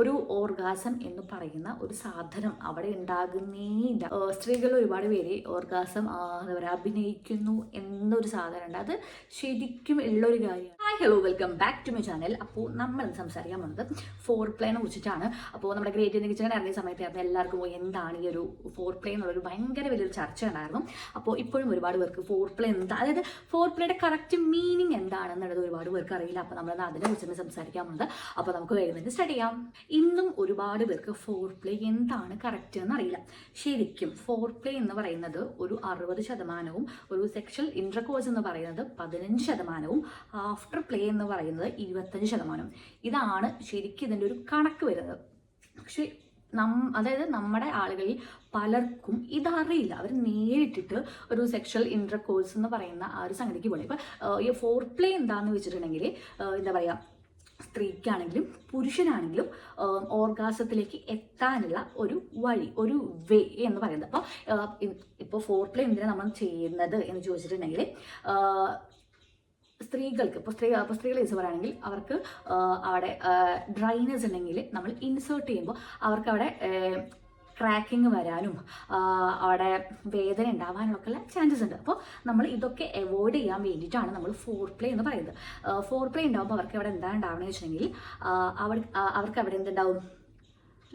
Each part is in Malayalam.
ഒരു ഓർഗാസം എന്ന് പറയുന്ന ഒരു സാധനം അവിടെ ഉണ്ടാകുന്നേയില്ല. സ്ത്രീകൾ ഒരുപാട് പേര് ഓർഗാസം എന്താ പറയുക അഭിനയിക്കുന്നു എന്നൊരു സാധനം ഉണ്ട് അത് ശരിക്കും ഉള്ളൊരു കാര്യമാണ്. Hi hello welcome back to my channel അപ്പോൾ നമ്മൾ സംസാരിക്കാൻ പോകുന്നത് ഫോർ പ്ലേനെ കുറിച്ചിട്ടാണ്. അപ്പോൾ നമ്മുടെ ഗ്രേറ്റ് ഇന്ത്യൻ കിച്ചൺ ഇറങ്ങിയ സമയത്തായിരുന്നു എല്ലാവർക്കും എന്താണ് ഈ ഒരു ഫോർ പ്ലേ എന്നുള്ളൊരു ഭയങ്കര വലിയൊരു ചർച്ച ഉണ്ടായിരുന്നു. അപ്പോൾ ഇപ്പോഴും ഒരുപാട് പേർക്ക് ഫോർ പ്ലേ എന്താ അതായത് ഫോർ പ്ലേയുടെ കറക്റ്റ് മീനിങ് എന്താണെന്നുള്ളത് ഒരുപാട് പേർക്ക് അറിയില്ല. അപ്പോൾ നമ്മൾ അതിനെ കുറിച്ച് സംസാരിക്കാൻ പോകുന്നത്. അപ്പോൾ നമുക്ക് വേഗം സ്റ്റഡി ചെയ്യാം. ഇന്നും ഒരുപാട് പേർക്ക് ഫോർ പ്ലേ എന്താണ് കറക്റ്റ് എന്ന് അറിയില്ല. ശരിക്കും ഫോർ പ്ലേ എന്ന് പറയുന്നത് ഒരു അറുപത് ശതമാനവും ഒരു സെക്ഷൽ ഇൻട്രകോഴ്സ് എന്ന് പറയുന്നത് പതിനഞ്ച് ശതമാനവും ആഫ്റ്റർ പ്ലേ എന്ന് പറയുന്നത് ഇരുപത്തഞ്ച് ശതമാനവും. ഇതാണ് ശരിക്കും ഇതിന്റെ ഒരു കണക്ക് വരുന്നത്. പക്ഷേ അതായത് നമ്മുടെ ആളുകളിൽ പലർക്കും ഇതറിയില്ല. അവർ നേരിട്ടിട്ട് ഒരു സെക്ഷൽ ഇൻട്രകോഴ്സ് എന്ന് പറയുന്ന ആ ഒരു സംഗതിക്ക് പോലെ ഇപ്പൊ ഈ ഫോർ പ്ലേ എന്താണെന്ന് വെച്ചിട്ടുണ്ടെങ്കിൽ എന്താ പറയുക സ്ത്രീക്കാണെങ്കിലും പുരുഷനാണെങ്കിലും ഓർഗാസത്തിലേക്ക് എത്താനുള്ള ഒരു വഴി ഒരു വേ എന്ന് പറയുന്നത്. അപ്പോൾ ഇപ്പോൾ ഫോർ എന്തിനാണ് നമ്മൾ ചെയ്യുന്നത് എന്ന് ചോദിച്ചിട്ടുണ്ടെങ്കിൽ സ്ത്രീകൾക്ക് ഇപ്പോൾ സ്ത്രീ ഇപ്പോൾ സ്ത്രീകൾ വെച്ച് പറയുകയാണെങ്കിൽ അവർക്ക് അവിടെ ഡ്രൈനസ് ഉണ്ടെങ്കിൽ നമ്മൾ ഇൻസേർട്ട് ചെയ്യുമ്പോൾ അവർക്ക് അവിടെ ക്രാക്കിങ് വരാനും അവിടെ വേദന ഉണ്ടാവാനുള്ള ചാൻസസ് ഉണ്ട്. അപ്പോൾ നമ്മൾ ഇതൊക്കെ അവോയ്ഡ് ചെയ്യാൻ വേണ്ടിയിട്ടാണ് നമ്മൾ ഫോർ പ്ലേ എന്ന് പറയുന്നത്. ഫോർ പ്ലേ ഉണ്ടാകുമ്പോൾ അവർക്ക് അവിടെ എന്താ ഉണ്ടാവണമെന്ന് വെച്ചിട്ടുണ്ടെങ്കിൽ അവർ അവർക്ക് അവിടെ എന്തുണ്ടാവും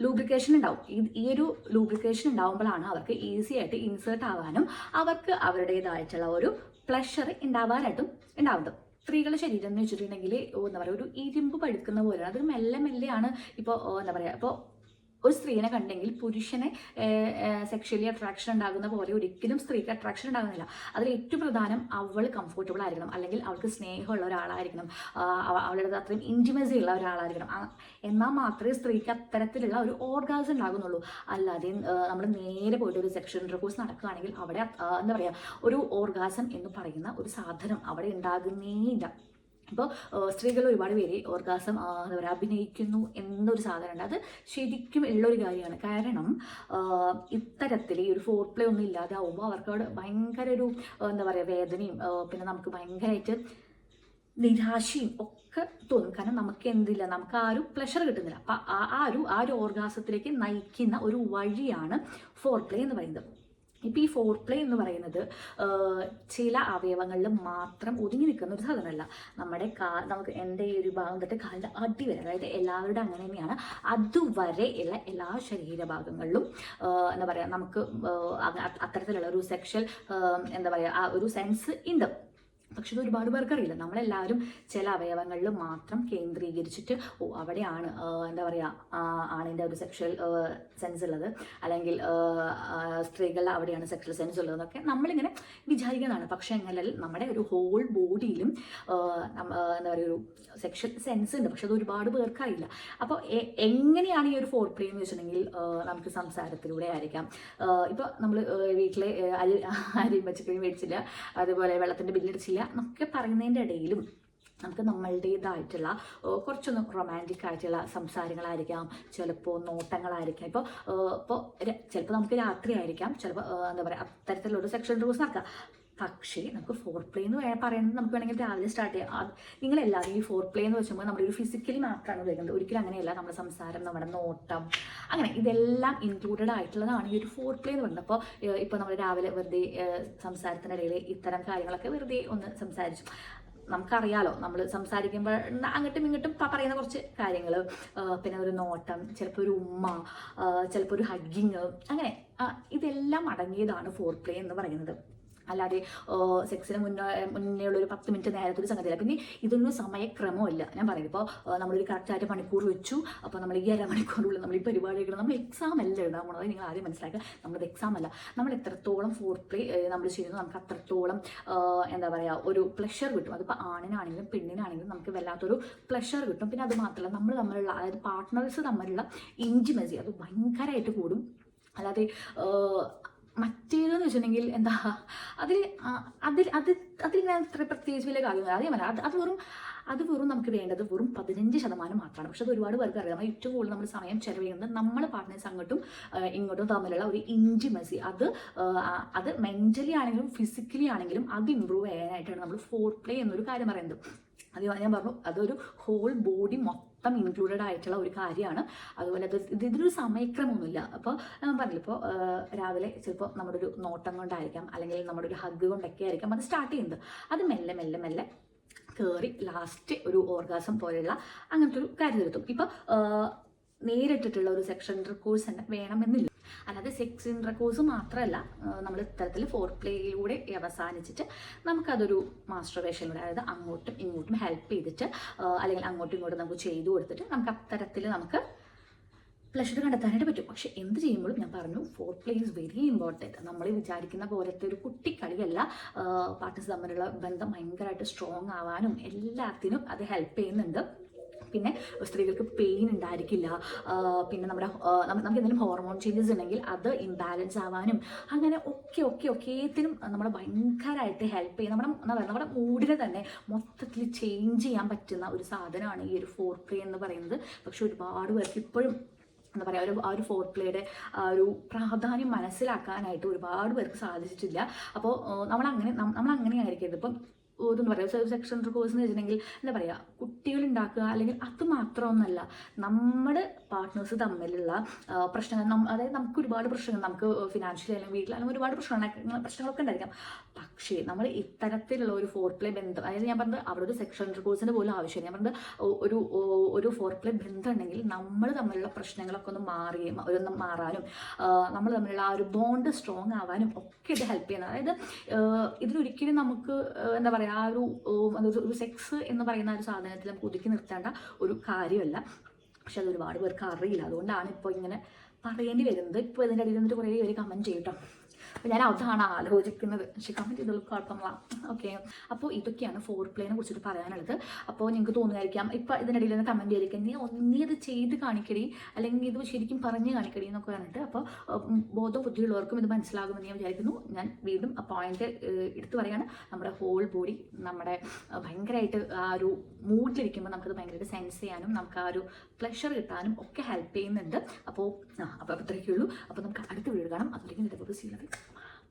ലൂബ്രിക്കേഷൻ ഉണ്ടാവും. ഈ- ഒരു ലൂബ്രിക്കേഷൻ ഉണ്ടാവുമ്പോഴാണ് അവർക്ക് ഈസി ആയിട്ട് ഇൻസേർട്ട് ആവാനും അവർക്ക് അവരുടേതായിട്ടുള്ള ഒരു പ്ലഷർ ഉണ്ടാവാനായിട്ടും ഉണ്ടാവുന്നത്. സ്ത്രീകളുടെ ശരീരം എന്ന് വെച്ചിട്ടുണ്ടെങ്കിൽ എന്താ പറയുക ഒരു ഇരുമ്പ് പഴുക്കുന്ന പോലെയാണ്. അത് മെല്ലെ മെല്ലെയാണ് ഇപ്പോൾ എന്താ പറയുക ഇപ്പോൾ ഒരു സ്ത്രീനെ കണ്ടെങ്കിൽ പുരുഷനെ സെക്ഷലി അട്രാക്ഷൻ ഉണ്ടാകുന്ന പോലെ ഒരിക്കലും സ്ത്രീക്ക് അട്രാക്ഷൻ ഉണ്ടാകുന്നില്ല. അതിൽ ഏറ്റവും പ്രധാനം അവൾ കംഫർട്ടബിൾ ആയിരിക്കണം. അല്ലെങ്കിൽ അവൾക്ക് സ്നേഹമുള്ള ഒരാളായിരിക്കണം. അവളുടെ അത്രയും ഇന്റിമസി ഉള്ള ഒരാളായിരിക്കണം. എന്നാൽ മാത്രമേ സ്ത്രീക്ക് അത്തരത്തിലുള്ള ഒരു ഓർഗാസം ഉണ്ടാകുന്നുള്ളൂ. അല്ലാതെ നമ്മൾ നേരെ പോയിട്ട് ഒരു സെക്ഷൻ റിക്കോഴ്സ് നടക്കുകയാണെങ്കിൽ അവിടെ എന്താ പറയുക ഒരു ഓർഗാസം എന്ന് പറയുന്ന ഒരു സാധനം അവിടെ ഉണ്ടാകുന്നേയില്ല. ഇപ്പോൾ സ്ത്രീകൾ ഒരുപാട് പേര് ഓർഗാസം എന്താ പറയുക അഭിനയിക്കുന്നു എന്നൊരു സാധനമുണ്ട്. അത് ശരിക്കും ഉള്ളൊരു കാര്യമാണ്. കാരണം ഇത്തരത്തിൽ ഈ ഒരു ഫോർ പ്ലേ ഒന്നും ഇല്ലാതെ ആവുമ്പോൾ അവർക്ക് അവിടെ ഭയങ്കര ഒരു എന്താ പറയുക വേദനയും പിന്നെ നമുക്ക് ഭയങ്കരമായിട്ട് നിരാശയും ഒക്കെ തോന്നും. കാരണം നമുക്ക് എന്തില്ല നമുക്ക് ആ ഒരു പ്ലഷർ കിട്ടുന്നില്ല. അപ്പം ആ ഒരു ആ ഒരു ഓർഗാസത്തിലേക്ക് നയിക്കുന്ന ഒരു വഴിയാണ് ഫോർ പ്ലേ എന്ന് പറയുന്നത്. ഇപ്പം ഈ ഫോർ പ്ലേ എന്ന് പറയുന്നത് ചില അവയവങ്ങളിൽ മാത്രം ഒതുങ്ങി നിൽക്കുന്ന ഒരു സാധനമല്ല. നമ്മുടെ കാ നമുക്ക് എന്റെ ഈ ഒരു ഭാഗം തൊട്ട് കാലിന്റെ അടി വരെ അതായത് എല്ലാവരുടെ അങ്ങനെ തന്നെയാണ് അതുവരെ ഉള്ള എല്ലാ ശരീരഭാഗങ്ങളിലും എന്താ പറയുക നമുക്ക് അത്തരത്തിലുള്ള ഒരു സെക്ഷൽ എന്താ പറയുക ആ ഒരു സെൻസ് ഉണ്ട്. പക്ഷെ ഇത് ഒരുപാട് പേർക്ക് അറിയില്ല നമ്മളെല്ലാവരും ചില അവയവങ്ങളിൽ മാത്രം കേന്ദ്രീകരിച്ചിട്ട് ഓ അവിടെയാണ് എന്താ പറയുക ആണിന്റെ ഒരു സെക്ഷൽ സെൻസ് ഉള്ളത്. അല്ലെങ്കിൽ സ്ത്രീകളുടെ അവിടെയാണ് സെക്ഷൽ സെൻസ് ഉള്ളതെന്നൊക്കെ നമ്മളിങ്ങനെ വിചാരിക്കുന്നതാണ്. പക്ഷേ എങ്ങനെ നമ്മുടെ ഒരു ഹോൾ ബോഡിയിലും എന്താ പറയുക ഒരു സെക്ഷൽ സെൻസ് ഉണ്ട്. പക്ഷെ അത് ഒരുപാട് പേർക്കറിയില്ല. അപ്പോൾ എങ്ങനെയാണ് ഈ ഒരു ഫോർ പ്ലേ എന്ന് വെച്ചിട്ടുണ്ടെങ്കിൽ നമുക്ക് സംസാരത്തിലൂടെ ആയിരിക്കാം. ഇപ്പോൾ നമ്മൾ വീട്ടിലെ അരി അരി പച്ചക്കറി മേടിച്ചില്ല. അതുപോലെ വെള്ളത്തിന്റെ ബില്ലടിച്ചില്ല എന്നൊക്കെ പറയുന്നതിന്റെ ഇടയിലും നമുക്ക് നമ്മളുടേതായിട്ടുള്ള കുറച്ചൊന്ന് റൊമാന്റിക് ആയിട്ടുള്ള സംസാരങ്ങളായിരിക്കാം ചിലപ്പോൾ നോട്ടങ്ങളായിരിക്കാം. ഇപ്പോൾ ഇപ്പോൾ ചിലപ്പോൾ നമുക്ക് രാത്രി ആയിരിക്കാം ചിലപ്പോൾ എന്താ പറയുക അത്തരത്തിലുള്ള സെക്ഷൻ റൂസ് നടക്കാം. പക്ഷേ നമുക്ക് ഫോർ പ്ലേ എന്ന് പറയുന്നത് നമുക്ക് വേണമെങ്കിൽ രാവിലെ സ്റ്റാർട്ട് ചെയ്യാം. നിങ്ങൾ എല്ലാവരും ഈ ഫോർ പ്ലേ എന്ന് വെച്ചുമ്പോൾ നമ്മുടെ ഒരു ഫിസിക്കലി മാത്രമാണ് ഉപയോഗിക്കുന്നത്. ഒരിക്കലും അങ്ങനെയല്ല. നമ്മുടെ സംസാരം നമ്മുടെ നോട്ടം അങ്ങനെ ഇതെല്ലാം ഇൻക്ലൂഡഡ് ആയിട്ടുള്ളതാണ് ഈ ഒരു ഫോർ പ്ലേ എന്ന് പറയുന്നത്. അപ്പോൾ ഇപ്പോൾ നമ്മൾ രാവിലെ വെറുതെ സംസാരത്തിനിടയിൽ ഇത്തരം കാര്യങ്ങളൊക്കെ വെറുതെ ഒന്ന് സംസാരിച്ചു. നമുക്കറിയാലോ നമ്മൾ സംസാരിക്കുമ്പോൾ അങ്ങോട്ടും ഇങ്ങോട്ടും പറയുന്ന കുറച്ച് കാര്യങ്ങൾ പിന്നെ ഒരു നോട്ടം ചിലപ്പോൾ ഒരു ഉമ്മ ചിലപ്പോൾ ഒരു ഹഗ്ഗിങ് അങ്ങനെ ഇതെല്ലാം അടങ്ങിയതാണ് ഫോർ പ്ലേ എന്ന് പറയുന്നത്. അല്ലാതെ സെക്സിന് മുന്നേ മുന്നേ ഉള്ള ഒരു പത്ത് മിനിറ്റ് നേരത്തെ ഒരു സംഗതിയില്ല. പിന്നെ ഇതൊന്നും സമയക്രമമില്ല. ഞാൻ പറയും ഇപ്പോൾ നമ്മളൊരു കറക്റ്റായിട്ട് മണിക്കൂർ വെച്ചു. അപ്പോൾ നമ്മൾ ഈ അരമണിക്കൂറുള്ളിൽ നമ്മൾ ഈ പരിപാടികൾ നമ്മൾ എക്സാം അല്ല എഴുതാൻ നിങ്ങൾ ആദ്യം മനസ്സിലാക്കുക. നമ്മളത് എക്സാം അല്ല. നമ്മൾ എത്രത്തോളം ഫോർ പ്ലേ നമ്മൾ ചെയ്യുന്നു. നമുക്ക് അത്രത്തോളം എന്താ പറയുക ഒരു പ്ലഷർ കിട്ടും. അതിപ്പോൾ ആണിനാണെങ്കിലും പെണ്ണിനാണെങ്കിലും നമുക്ക് വല്ലാത്തൊരു പ്ലഷർ കിട്ടും. പിന്നെ അത് മാത്രമല്ല നമ്മൾ തമ്മിലുള്ള അതായത് പാർട്ട്നേഴ്സ് തമ്മിലുള്ള ഇന്റിമസി അത് ഭയങ്കരമായിട്ട് കൂടും. അല്ലാതെ മറ്റേതെന്ന് വെച്ചിട്ടുണ്ടെങ്കിൽ എന്താ അതിൽ അതിൽ അത് അതിൽ ഞാൻ അത്ര പ്രത്യേകിച്ച് വലിയ കാര്യമൊന്നും അതേ പറയാം അത് അത് വെറും അത് വെറും നമുക്ക് വേണ്ടത് വെറും പതിനഞ്ച് ശതമാനം മാത്രമാണ്. പക്ഷെ അത് ഒരുപാട് പേർക്ക് അറിയാം. ഏറ്റവും കൂടുതൽ നമ്മൾ സമയം ചെലവഴിക്കുന്നത് നമ്മൾ പാർട്ട്നേഴ്സ് അങ്ങോട്ടും ഇങ്ങോട്ടും തമ്മിലുള്ള ഒരു ഇന്റിമസി അത് അത് മെന്റലി ആണെങ്കിലും ഫിസിക്കലി ആണെങ്കിലും അത് ഇമ്പ്രൂവ് ചെയ്യാനായിട്ടാണ് നമ്മൾ ഫോർ പ്ലേ എന്നൊരു കാര്യം പറയുന്നത്. അത് ഞാൻ പറഞ്ഞു അതൊരു ഹോൾ ബോഡി മൊത്തം ഇൻക്ലൂഡഡ് ആയിട്ടുള്ള ഒരു കാര്യമാണ്. അതുപോലെ അത് ഇത് ഇതിനൊരു സമയക്രമമൊന്നുമില്ല. അപ്പോൾ ഞാൻ പറഞ്ഞില്ല ഇപ്പോൾ രാവിലെ ചിലപ്പോൾ നമ്മുടെ ഒരു നോട്ടം കൊണ്ടായിരിക്കാം അല്ലെങ്കിൽ നമ്മുടെ ഒരു ഹഗ് കൊണ്ടൊക്കെ ആയിരിക്കാം അത് സ്റ്റാർട്ട് ചെയ്യുന്നത്. അത് മെല്ലെ മെല്ലെ മെല്ലെ കയറി ലാസ്റ്റ് ഒരു ഓർഗാസം പോലെയുള്ള അങ്ങനത്തെ ഒരു കാര്യം നിർത്തും ഇപ്പോൾ നേരിട്ടിട്ടുള്ള ഒരു സെക്ഷൻ കോഴ്സ് തന്നെ വേണമെന്നില്ല. അല്ലാതെ സെക്സ് കോഴ്സ് മാത്രമല്ല നമ്മൾ ഇത്തരത്തിൽ ഫോർ പ്ലേയിലൂടെ അവസാനിച്ചിട്ട് നമുക്കതൊരു മാസ്റ്റർവേഷനിലൂടെ അതായത് അങ്ങോട്ടും ഇങ്ങോട്ടും ഹെൽപ്പ് ചെയ്തിട്ട് അല്ലെങ്കിൽ അങ്ങോട്ടും ഇങ്ങോട്ടും നമുക്ക് ചെയ്തു കൊടുത്തിട്ട് നമുക്ക് അത്തരത്തിൽ നമുക്ക് പ്ലഷർ കണ്ടെത്താനായിട്ട് പറ്റും. പക്ഷെ എന്ത് ചെയ്യുമ്പോഴും ഞാൻ പറഞ്ഞു foreplay is very important നമ്മൾ വിചാരിക്കുന്ന പോലത്തെ ഒരു കുട്ടിക്കളിയല്ല പാർട്ടിസ് തമ്മിലുള്ള ബന്ധം ഭയങ്കരമായിട്ട് സ്ട്രോങ് ആവാനും എല്ലാത്തിനും അത് ഹെൽപ്പ് ചെയ്യുന്നുണ്ട്. പിന്നെ സ്ത്രീകൾക്ക് പെയിൻ ഉണ്ടായിരിക്കില്ല. പിന്നെ നമ്മുടെ നമുക്ക് എന്തെങ്കിലും ഹോർമോൺ ചേഞ്ചസ് ഉണ്ടെങ്കിൽ അത് ഇംബാലൻസ് ആവാനും അങ്ങനെ ഒക്കെ ഒക്കെ ഒക്കെത്തിനും നമ്മളെ ഭയങ്കരമായിട്ട് ഹെൽപ്പ് ചെയ്യും. നമ്മുടെ എന്താ പറയുക നമ്മുടെ മൂഡിനെ തന്നെ മൊത്തത്തിൽ ചേഞ്ച് ചെയ്യാൻ പറ്റുന്ന ഒരു സാധനമാണ് ഈ ഒരു ഫോർ പ്ലേ എന്ന് പറയുന്നത്. പക്ഷെ ഒരുപാട് പേർക്ക് ഇപ്പോഴും എന്താ പറയുക ഒരു ആ ഒരു ഫോർ പ്ലേയുടെ ആ ഒരു പ്രാധാന്യം മനസ്സിലാക്കാനായിട്ട് ഒരുപാട് പേർക്ക് സാധിച്ചിട്ടില്ല. അപ്പോൾ നമ്മളങ്ങനെ നമ്മളങ്ങനെ ആയിരിക്കരുത് ഇപ്പം ഇതെന്ന് പറയുക സെക്ഷൻ കോഴ്സ് എന്ന് വെച്ചിട്ടുണ്ടെങ്കിൽ എന്താ പറയുക കുട്ടികൾ ഉണ്ടാക്കുക അല്ലെങ്കിൽ അത് മാത്രമൊന്നല്ല നമ്മുടെ പാർട്ട്നേഴ്സ് തമ്മിലുള്ള പ്രശ്നങ്ങൾ അതായത് നമുക്ക് ഒരുപാട് പ്രശ്നങ്ങൾ നമുക്ക് ഫിനാൻഷ്യലി അല്ലെങ്കിൽ വീട്ടിൽ അല്ലെങ്കിൽ ഒരുപാട് പ്രശ്നങ്ങൾ പ്രശ്നങ്ങളൊക്കെ ഉണ്ടായിരിക്കാം. പക്ഷേ നമ്മൾ ഇത്തരത്തിലുള്ള ഒരു ഫോർ പ്ലേ ബന്ധം അതായത് ഞാൻ പറഞ്ഞത് അവിടെ ഒരു സെക്ഷൽ കോഴ്സിന്റെ പോലും ആവശ്യമാണ് ഞാൻ പറഞ്ഞത് ഒരു ഒരു ഫോർ പ്ലേ ബന്ധം ഉണ്ടെങ്കിൽ നമ്മൾ തമ്മിലുള്ള പ്രശ്നങ്ങളൊക്കെ ഒന്ന് മാറുകയും ഒന്ന് മാറാനും നമ്മൾ തമ്മിലുള്ള ആ ഒരു ബോണ്ട് സ്ട്രോങ് ആവാനും ഒക്കെ ഇത് ഹെൽപ്പ് ചെയ്യുന്നത്. അതായത് ഇതിലൊരിക്കലും നമുക്ക് എന്താ പറയുക ആ ഒരു ഒരു സെക്സ് എന്ന് പറയുന്ന ഒരു സാധനത്തിൽ നമുക്ക് ഒതുക്കി നിർത്തേണ്ട ഒരു കാര്യമല്ല. പക്ഷെ അത് ഒരുപാട് പേർക്ക് അറിയില്ല. അതുകൊണ്ടാണ് ഇപ്പോൾ ഇങ്ങനെ പറയേണ്ടി വരുന്നത്. ഇപ്പോൾ ഇതിന്റെ ഇടയിൽ നിന്നിട്ട് കുറേ പേര് കമന്റ് ചെയ്യട്ടോ അപ്പോൾ ഞാൻ അതാണ് ആലോചിക്കുന്നത്. പക്ഷെ കമന്റ് ചെയ്തോളൂ ഓക്കെ അപ്പോൾ ഇതൊക്കെയാണ് ഫോർ പ്ലേനെ കുറിച്ചിട്ട് പറയാനുള്ളത്. അപ്പോൾ നിങ്ങൾക്ക് തോന്നുമായിരിക്കാം ഇപ്പോൾ ഇതിനിടയിൽ നിന്ന് കമന്റ് ചെയ്തിരിക്കാം നീ ഒന്നീ ഇത് ചെയ്ത് കാണിക്കടി. അല്ലെങ്കിൽ ഇത് ശരിക്കും പറഞ്ഞ് കാണിക്കടി എന്നൊക്കെ പറഞ്ഞിട്ട് അപ്പോൾ ബോധം ബുദ്ധിയുള്ളവർക്കും ഇത് മനസ്സിലാകുമെന്ന് ഞാൻ വിചാരിക്കുന്നു. ഞാൻ വീണ്ടും ആ പോയിന്റ് എടുത്തു പറയാണ്. നമ്മുടെ ഹോൾ ബോഡി നമ്മുടെ ഭയങ്കരമായിട്ട് ആ ഒരു മൂഡിലിരിക്കുമ്പോൾ നമുക്കത് ഭയങ്കരമായിട്ട് സെൻസ് ചെയ്യാനും നമുക്ക് ആ ഒരു പ്ലഷർ കിട്ടാനും ഒക്കെ ഹെൽപ്പ് ചെയ്യുന്നുണ്ട്. അപ്പോൾ അപ്പോൾ അത്രയൊക്കെ ഉള്ളൂ അപ്പോൾ നമുക്ക് അടുത്ത വീഡിയോ കാണാം. അതിലേക്ക് നിരവധി ചെയ്യുന്നത്